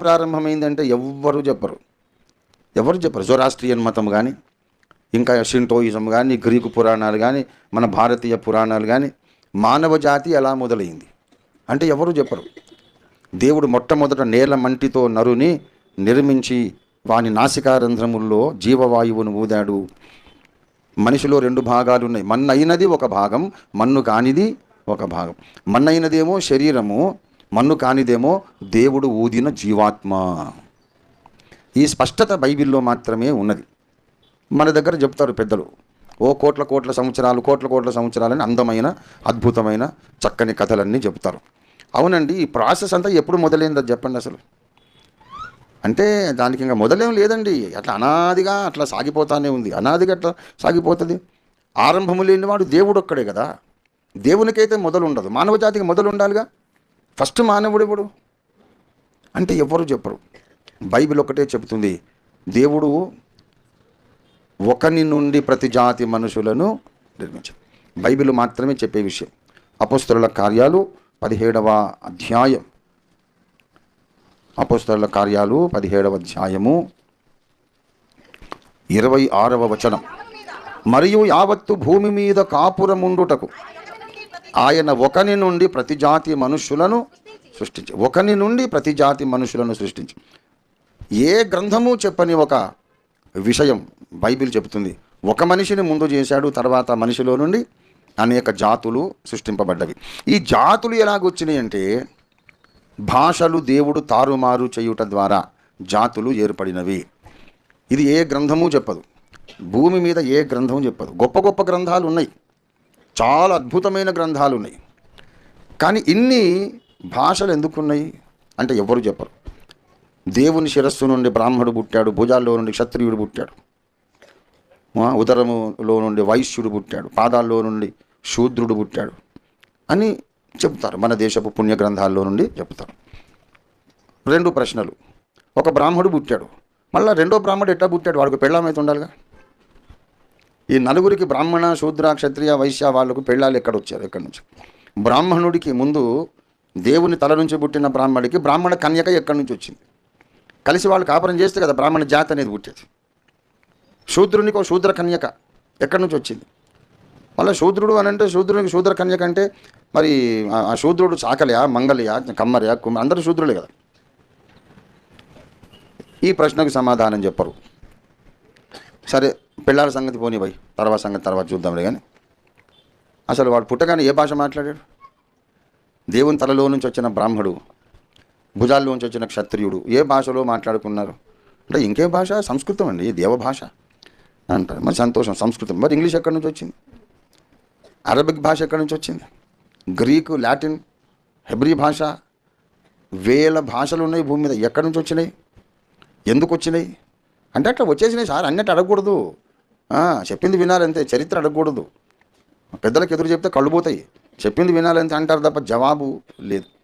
ప్రారంభమైందంటే ఎవ్వరు చెప్పరు. ఎవరు చెప్పరు. జొరాస్ట్రియన్ మతం కానీ ఇంకా షింటోయిజం కానీ గ్రీకు పురాణాలు కానీ మన భారతీయ పురాణాలు కానీ మానవ జాతి ఎలా మొదలైంది? అంటే ఎవరు చెప్పరు. దేవుడు మొట్టమొదట నేల మంటితో నరుని నిర్మించి వాని నాసికారంధ్రముల్లో జీవవాయువును ఊదాడు. మనిషిలో రెండు భాగాలు ఉన్నాయి మన్ను అయినది ఒక భాగం మన్ను కానిది ఒక భాగం. మన్ను అయినదేమో శరీరము మన్ను కానిదేమో దేవుడు ఊదిన జీవాత్మ. ఈ స్పష్టత బైబిల్లో మాత్రమే ఉన్నది. మన దగ్గర చెప్తారు పెద్దలు ఓ కోట్ల కోట్ల సంవత్సరాలు కోట్ల కోట్ల సంవత్సరాలని అందమైన అద్భుతమైన చక్కని కథలన్నీ చెప్తారు. అవునండి ఈ ప్రాసెస్ అంతా ఎప్పుడు మొదలైందో చెప్పండి అసలు. అంటే దానికి ఇంకా మొదలేం లేదండి. అట్లా అనాదిగా అట్లా సాగిపోతానే ఉంది. అనాదిగా అట్లా సాగిపోతుంది? ఆరంభము లేనివాడు దేవుడు ఒక్కడే కదా. దేవునికైతే మొదలు ఉండదు మానవ జాతికి మొదలు ఉండాలిగా ఫస్ట్ మానవుడు ఎవడు? అంటే ఎవరు చెప్పరు. బైబిల్ ఒకటే చెబుతుంది దేవుడు ఒకని నుండి ప్రతి జాతి మనుషులను నిర్మించాడు. బైబిల్ మాత్రమే చెప్పే విషయం. అపోస్తరుల కార్యాలు పదిహేడవ అధ్యాయం. అపోస్తరుల కార్యాలు పదిహేడవ అధ్యాయము ఇరవై ఆరవ వచనం. మరియు యావత్తు భూమి మీద కాపురముండుటకు ఆయన ఒకని నుండి ప్రతి జాతి మనుషులను సృష్టించి ఒకని నుండి ప్రతి జాతి మనుషులను సృష్టించి. ఏ గ్రంథము చెప్పని ఒక విషయం బైబిల్ చెబుతుంది. ఒక మనిషిని ముందు చేశాడు తర్వాత మనిషిలో నుండి అనేక జాతులు సృష్టింపబడ్డవి. ఈ జాతులు ఎలాగొచ్చినాయి అంటే భాషలు దేవుడు తారుమారు చేయుట ద్వారా జాతులు ఏర్పడినవి. ఇది ఏ గ్రంథము చెప్పదు. భూమి మీద ఏ గ్రంథము చెప్పదు. గొప్ప గొప్ప గ్రంథాలు ఉన్నాయి. చాలా అద్భుతమైన గ్రంథాలు ఉన్నాయి కానీ ఇన్ని భాషలు ఎందుకున్నాయి? అంటే ఎవరు చెప్పరు. దేవుని శిరస్సు నుండి బ్రాహ్మడు పుట్టాడు భుజాల్లో నుండి క్షత్రియుడు పుట్టాడు. ఉదరములో నుండి వైశ్యుడు పుట్టాడు పాదాల్లో నుండి శూద్రుడు పుట్టాడు అని చెప్తారు. మన దేశపు పుణ్య గ్రంథాల్లో నుండి చెప్తారు. రెండు ప్రశ్నలు. ఒక బ్రాహ్మడు పుట్టాడు. మళ్ళీ రెండో బ్రాహ్మడు ఎట్లా పుట్టాడు? వాడికి పెళ్ళామైతే ఉండాలిగా? ఈ నలుగురికి బ్రాహ్మణ శూద్ర క్షత్రియ వైశ్య వాళ్ళకు పెళ్ళాలు ఎక్కడ వచ్చారు ఎక్కడి నుంచి? బ్రాహ్మణుడికి ముందు దేవుని తల నుంచి పుట్టిన బ్రాహ్మడికి బ్రాహ్మణ కన్యక ఎక్కడి నుంచి వచ్చింది? కలిసి వాళ్ళు కాపురం చేస్తే కదా బ్రాహ్మణ జాతి అనేది పుట్టేది. శూద్రునికి ఒక శూద్ర కన్యక ఎక్కడి నుంచి వచ్చింది? మళ్ళీ శూద్రుడు అని అంటే శూద్రునికి శూద్ర కన్యక అంటే మరి ఆ- శూద్రుడు చాకలియా మంగళియా కమ్మరియా కుమ్మ అందరూ శూద్రులే కదా. ఈ ప్రశ్నకు సమాధానం చెప్పరు. సరే పిల్లల సంగతి పోనీ పోయి తర్వాత సంగతి తర్వాత చూద్దాంలే కానీ అసలు వాడు పుట్టగానే ఏ భాష మాట్లాడాడు? దేవుని తలలో నుంచి వచ్చిన బ్రాహ్మడు భుజాల్లో నుంచి వచ్చిన క్షత్రియుడు ఏ భాషలో మాట్లాడుకున్నారు? అంటే ఇంకే భాష సంస్కృతం అండి దేవ భాష అంటారు. మరి సంతోషం సంస్కృతం. మరి ఇంగ్లీష్ ఎక్కడి నుంచి వచ్చింది? అరబిక్ భాష ఎక్కడి నుంచి వచ్చింది? గ్రీకు లాటిన్ హెబ్రీ భాష వేల భాషలు ఉన్నాయి భూమి మీద. ఎక్కడి నుంచి వచ్చినాయి? ఎందుకు వచ్చినాయి? అంటే అట్లా వచ్చేసినాయి సార్ అన్నట్టు అడగకూడదు. చెప్పింది వినాలంతే చరిత్ర అడగకూడదు. పెద్దలకు ఎదురు చెప్తే కళ్ళు పోతాయి. చెప్పింది వినాలంతే అంటారు తప్ప జవాబు లేదు.